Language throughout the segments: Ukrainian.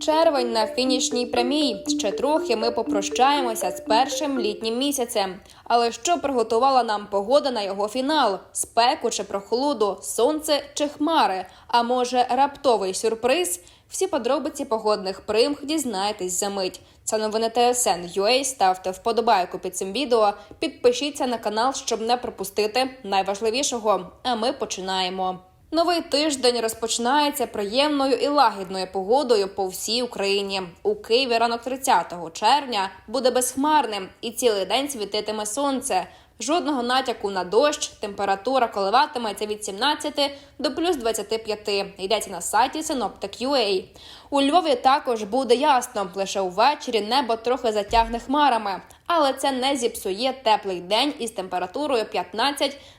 Червень на фінішній прямій. Ще трохи ми попрощаємося з першим літнім місяцем. Але що приготувала нам погода на його фінал? Спеку чи прохолоду, сонце чи хмари? А може раптовий сюрприз? Всі подробиці погодних примх дізнаєтесь за мить. Це новини ТСН UA. Ставте вподобайку під цим відео. Підпишіться на канал, щоб не пропустити найважливішого. А ми починаємо. Новий тиждень розпочинається приємною і лагідною погодою по всій Україні. У Києві ранок 30 червня буде безхмарним і цілий день світитиме сонце. Жодного натяку на дощ, температура коливатиметься від 17 до плюс 25. Йдеться на сайті Synoptic.ua. У Львові також буде ясно. Лише увечері небо трохи затягне хмарами, але це не зіпсує теплий день із температурою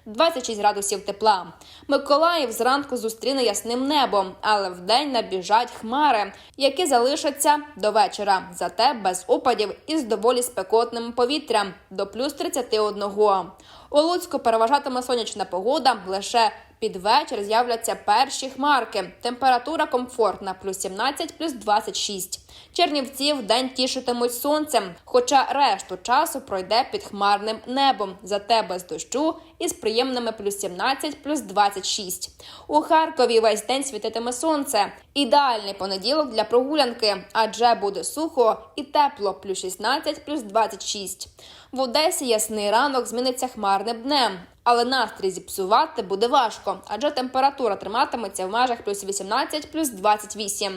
15-26 градусів тепла. Миколаїв зранку зустріне ясним небом, але вдень набіжать хмари, які залишаться до вечора. Зате без опадів із доволі спекотним повітрям до плюс 31. У Луцьку переважатиме сонячна погода лише під вечір з'являться перші хмарки. Температура комфортна плюс 17, плюс 26. Чернівці вдень тішитимуть сонцем, хоча решту часу пройде під хмарним небом, зате без дощу із приємними плюс 17, плюс 26. У Харкові весь день світитиме сонце. Ідеальний понеділок для прогулянки, адже буде сухо і тепло плюс 16, плюс 26. В Одесі ясний ранок зміниться хмарним днем. Але настрій зіпсувати буде важко, адже температура триматиметься в межах плюс 18, плюс 28.